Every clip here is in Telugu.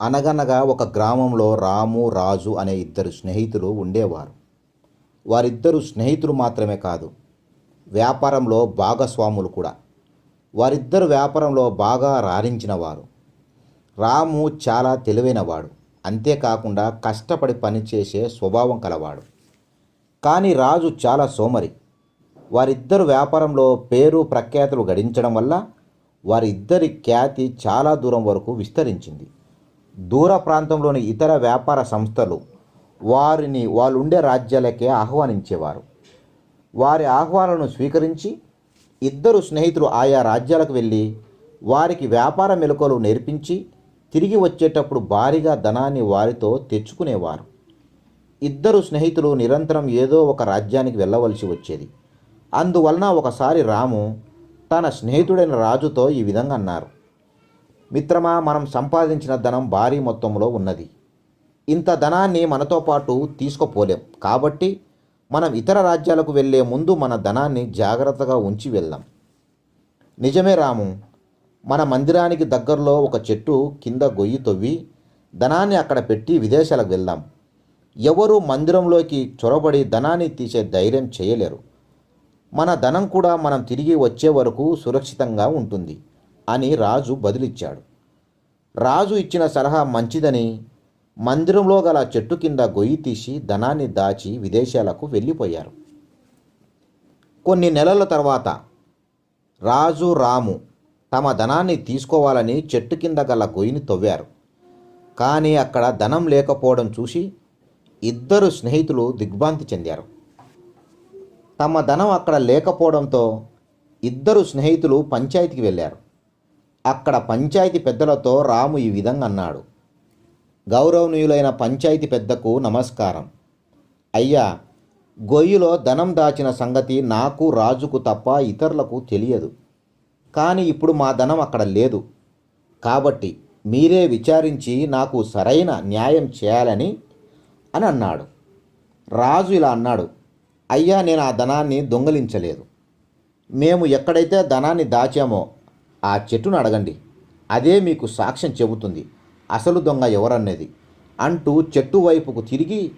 అనగనగా ఒక గ్రామంలో రాము రాజు అనే ఇద్దరు స్నేహితులు ఉండేవారు. వారిద్దరు స్నేహితులు మాత్రమే కాదు వ్యాపారంలో భాగస్వాములు కూడా. వారిద్దరు వ్యాపారంలో బాగా రాణించినవారు. రాము చాలా తెలివైనవాడు అంతేకాకుండా కష్టపడి పనిచేసే స్వభావం కలవాడు. కానీ రాజు చాలా సోమరి. వారిద్దరు వ్యాపారంలో పేరు ప్రఖ్యాతులు గడించడం వల్ల వారిద్దరి ఖ్యాతి చాలా దూరం వరకు విస్తరించింది. దూర ప్రాంతంలోని ఇతర వ్యాపార సంస్థలు వారిని వాళ్ళు ఉండే రాజ్యాలకే ఆహ్వానించేవారు. వారి ఆహ్వానాలను స్వీకరించి ఇద్దరు స్నేహితులు ఆయా రాజ్యాలకు వెళ్ళి వారికి వ్యాపార మెలకువలు నేర్పించి తిరిగి వచ్చేటప్పుడు భారీగా ధనాన్ని వారితో తెచ్చుకునేవారు. ఇద్దరు స్నేహితులు నిరంతరం ఏదో ఒక రాజ్యానికి వెళ్ళవలసి వచ్చేది. అందువలన ఒకసారి రాము తన స్నేహితుడైన రాజుతో ఈ విధంగా అన్నారు. మిత్రమా మనం సంపాదించిన ధనం భారీ మొత్తంలో ఉన్నది. ఇంత ధనాన్ని మనతో పాటు తీసుకుపోలేం. కాబట్టి మనం ఇతర రాజ్యాలకు వెళ్ళే ముందు మన ధనాన్ని జాగ్రత్తగా ఉంచి వెళ్దాం. నిజమే రాము. మన మందిరానికి దగ్గరలో ఒక చెట్టు కింద గొయ్యి తవ్వి ధనాన్ని అక్కడ పెట్టి విదేశాలకు వెళ్దాం. ఎవరు మందిరంలోకి చొరబడి ధనాన్ని తీసే ధైర్యం చేయలేరు. మన ధనం కూడా మనం తిరిగి వచ్చే వరకు సురక్షితంగా ఉంటుంది. అని రాజు బదులిచ్చాడు. రాజు ఇచ్చిన సలహా మంచిదని మందిరంలో గల చెట్టు కింద గొయ్యి తీసి ధనాన్ని దాచి విదేశాలకు వెళ్ళిపోయారు. కొన్ని నెలల తర్వాత రాజు రాము తమ ధనాన్ని తీసుకోవాలని చెట్టు కింద గల గొయ్యిని తవ్వారు. కానీ అక్కడ ధనం లేకపోవడం చూసి ఇద్దరు స్నేహితులు దిగ్భ్రాంతి చెందారు. తమ ధనం అక్కడ లేకపోవడంతో ఇద్దరు స్నేహితులు పంచాయతీకి వెళ్ళారు. అక్కడ పంచాయతీ పెద్దలతో రాము ఈ విధంగా అన్నాడు. గౌరవనీయులైన పంచాయతీ పెద్దకు నమస్కారం. అయ్యా గొయ్యిలో ధనం దాచిన సంగతి నాకు రాజుకు తప్ప ఇతరులకు తెలియదు. కానీ ఇప్పుడు మా ధనం అక్కడ లేదు. కాబట్టి మీరే విచారించి నాకు సరైన న్యాయం చేయాలని అని అన్నాడు. రాజు ఇలా అన్నాడు అయ్యా నేను ఆ ధనాన్ని దొంగలించలేదు. మేము ఎక్కడైతే ధనాన్ని దాచామో ఆ చెట్టును అడగండి. అదే మీకు సాక్ష్యం చెబుతుంది. అసలు దొంగ ఎవరన్నది. అంటూ చెట్టు వైపుకు తిరిగి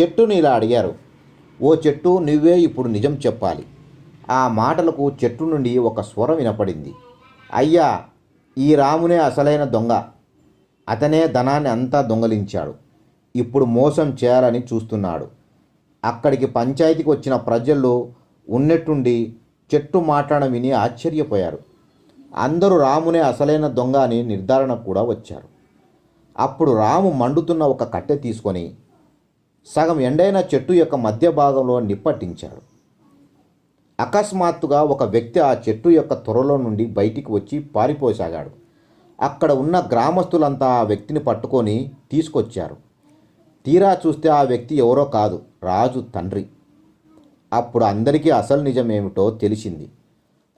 చెట్టుని ఇలా అడిగారు. ఓ చెట్టు నువ్వే ఇప్పుడు నిజం చెప్పాలి. ఆ మాటలకు చెట్టు నుండి ఒక స్వరం వినపడింది. అయ్యా ఈ రామునే అసలైన దొంగ. అతనే ధనాన్ని అంతా దొంగలించాడు. ఇప్పుడు మోసం చేయాలని చూస్తున్నాడు. అక్కడికి పంచాయతీకి వచ్చిన ప్రజల్లో ఉన్నట్టుండి చెట్టు మాట్లాడడం విని ఆశ్చర్యపోయారు. అందరూ రామునే అసలైన దొంగ అని నిర్ధారణ కూడా వచ్చారు. అప్పుడు రాము మండుతున్న ఒక కట్టె తీసుకొని సగం ఎండైన చెట్టు యొక్క మధ్య భాగంలో నిప్పట్టించాడు అకస్మాత్తుగా ఒక వ్యక్తి ఆ చెట్టు యొక్క త్వరలో నుండి బయటికి వచ్చి పారిపోసాగాడు. అక్కడ ఉన్న గ్రామస్తులంతా ఆ వ్యక్తిని పట్టుకొని తీసుకొచ్చారు. తీరా చూస్తే ఆ వ్యక్తి ఎవరో కాదు రాజు తండ్రి. అప్పుడు అందరికీ అసలు నిజమేమిటో తెలిసింది.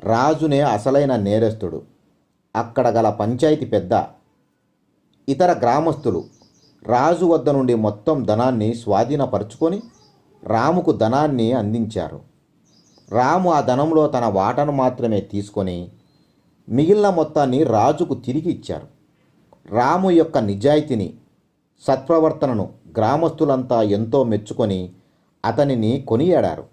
రాజునే అసలైన నేరస్తుడు. అక్కడ గల పంచాయతీ పెద్ద ఇతర గ్రామస్తులు రాజు వద్ద నుండి మొత్తం ధనాన్ని స్వాధీనపరుచుకొని రాముకు ధనాన్ని అందించారు. రాము ఆ ధనంలో తన వాటను మాత్రమే తీసుకొని మిగిలిన మొత్తాన్ని రాజుకు తిరిగి ఇచ్చారు. రాము యొక్క నిజాయితీని సత్ప్రవర్తనను గ్రామస్తులంతా ఎంతో మెచ్చుకొని అతనిని కొనియాడారు.